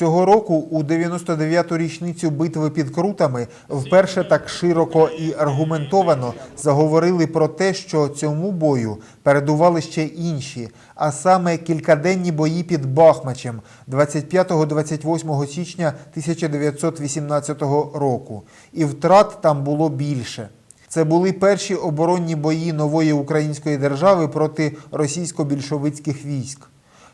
Цього року, у 99-ту річницю битви під Крутами, вперше так широко і аргументовано заговорили про те, що цьому бою передували ще інші, а саме кількаденні бої під Бахмачем 25-28 січня 1918 року. І втрат там було більше. Це були перші оборонні бої нової української держави проти російсько-більшовицьких військ.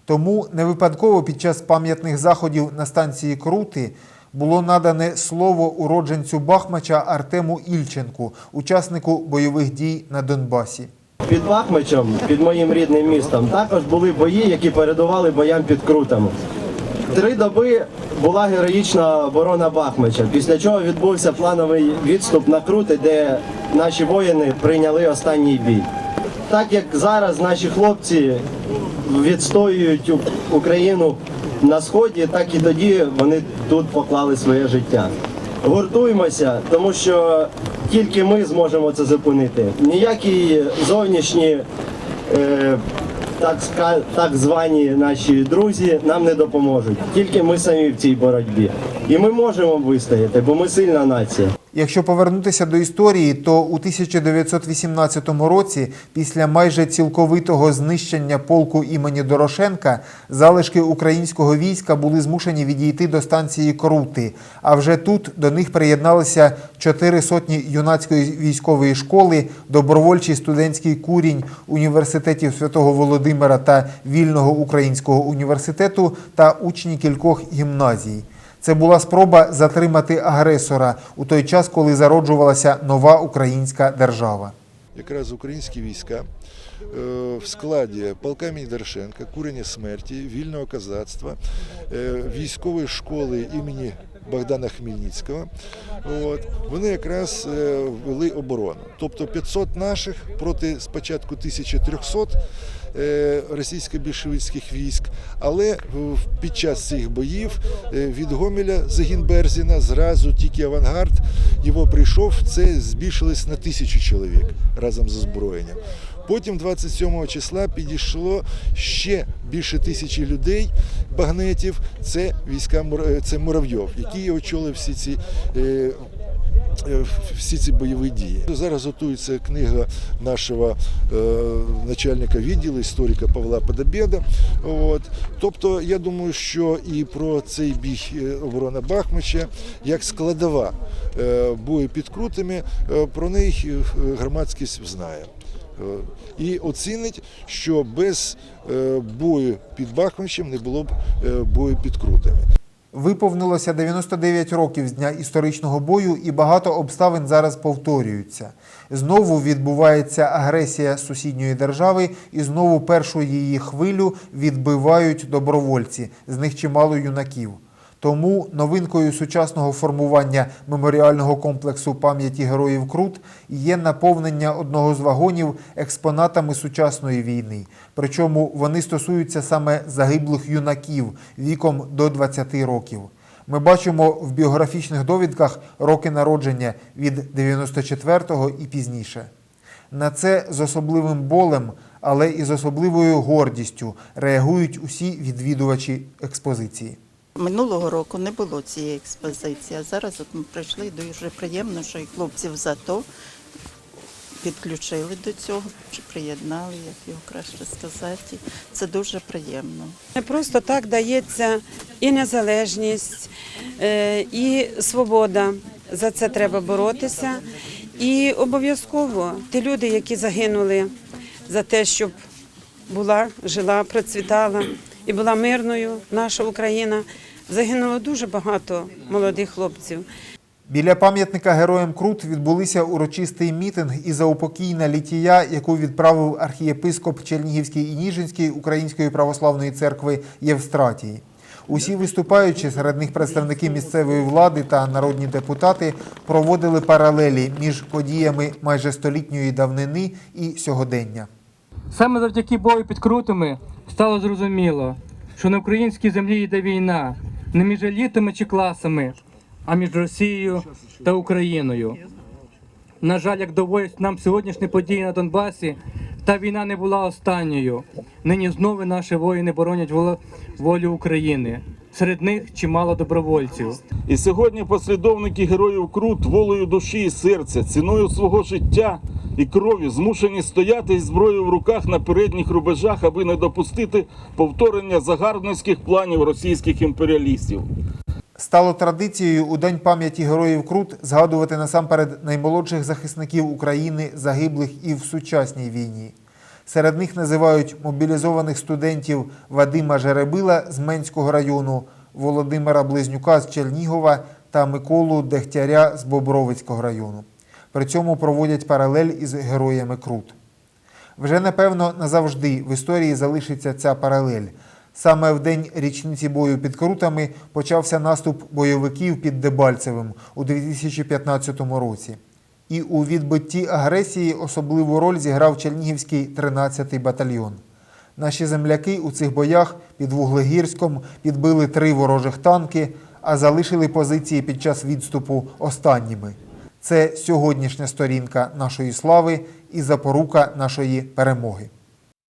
Тому не випадково під час пам'ятних заходів на станції Крути було надане слово уродженцю Бахмача Артему Ільченку, учаснику бойових дій на Донбасі. Під Бахмачем, під моїм рідним містом, також були бої, які передували боям під Крутами. Три доби була героїчна оборона Бахмача, після чого відбувся плановий відступ на Крути, де наші воїни прийняли останній бій. Так як зараз наші хлопці відстоюють Україну на сході, так і тоді вони тут поклали своє життя. Гуртуймося, тому що тільки ми зможемо це зупинити. Ніякі зовнішні, е, так, так звані наші друзі нам не допоможуть. Тільки ми самі в цій боротьбі. І ми можемо вистояти, бо ми сильна нація. Якщо повернутися до історії, то у 1918 році, після майже цілковитого знищення полку імені Дорошенка, залишки українського війська були змушені відійти до станції Крути. А вже тут до них приєдналися чотири сотні юнацької військової школи, добровольчий студентський курінь університетів Святого Володимира та Вільного українського університету та учні кількох гімназій. Це була спроба затримати агресора у той час, коли зароджувалася нова українська держава. якраз українські війська е, в складі полка імені Дорошенка, курення смерті, вільного козацтва, е, військової школи імені Богдана Хмельницького. От, вони якраз е, вели оборону. Тобто 500 наших проти спочатку 1300 е, російсько-більшовицьких військ, але під час цих боїв е, від Гомеля загін Берзіна зразу тільки авангард його прийшов, це збільшилось на тисячу чоловік разом з озброєнням. Потім 27 числа підійшло ще більше тисячі людей, багнетів. Це війська е, це Муравйов, які очолив всі ці. Е, всі ці бойові дії. Зараз готується книга нашого е, начальника відділу, історика Павла Подобєда. От. Тобто, я думаю, що і про цей бій е, оборона Бахмача, як складова бою під крутами, е, про е, громадськість знає. І оцінить, що без бою під Бахмачем не було б бою під крутами. Виповнилося 99 років з дня історичного бою, і багато обставин зараз повторюються. Знову відбувається агресія сусідньої держави, і знову першу її хвилю відбивають добровольці, з них чимало юнаків. Тому новинкою сучасного формування меморіального комплексу пам'яті героїв Крут є наповнення одного з вагонів експонатами сучасної війни. Причому вони стосуються саме загиблих юнаків віком до 20 років. Ми бачимо в біографічних довідках роки народження від 94-го і пізніше. На це з особливим болем, але і з особливою гордістю реагують усі відвідувачі експозиції. Минулого року не було цієї експозиції, а зараз от ми прийшли дуже приємно, що і хлопців зато підключили до цього, чи приєднали, як його краще сказати. Це дуже приємно. Просто так дається і незалежність, е, і свобода. За це треба боротися. І обов'язково ті люди, які загинули за те, щоб була, жила, процвітала і була мирною наша Україна. Загинуло дуже багато молодих хлопців. Біля пам'ятника героям Крут відбулися урочистий мітинг і заупокійна літія, яку відправив архієпископ Чернігівський і Ніжинський Української православної церкви Євстратій. Усі виступаючі, серед них представники місцевої влади та народні депутати, проводили паралелі між подіями майже столітньої давнини і сьогодення. Саме завдяки бою під крутами стало зрозуміло, що на українській землі йде війна не між елітами чи класами, а між Росією та Україною. На жаль, як доводять нам сьогоднішні події на Донбасі, та війна не була останньою. Нині знову наші воїни боронять волю України. серед них чимало добровольців. І сьогодні послідовники героїв Крут волею душі і серця, ціною свого життя і крові змушені стояти із зброєю в руках на передніх рубежах, аби не допустити повторення загарбницьких планів російських імперіалістів. Стало традицією у День пам'яті героїв Крут згадувати насамперед наймолодших захисників України, загиблих і в сучасній війні. Серед них називають мобілізованих студентів Вадима Жеребила з Менського району, Володимира Близнюка з Чернігова та Миколу Дегтяря з Бобровицького району. При цьому проводять паралель із героями Крут. Вже напевно назавжди в історії залишиться ця паралель. Саме в день річниці бою під Крутами почався наступ бойовиків під Дебальцевим у 2015 році. І у відбитті агресії особливу роль зіграв Чернігівський 13-й батальйон. Наші земляки у цих боях під Вуглегірськом підбили три ворожих танки, а залишили позиції під час відступу останніми. Це сьогоднішня сторінка нашої слави і запорука нашої перемоги.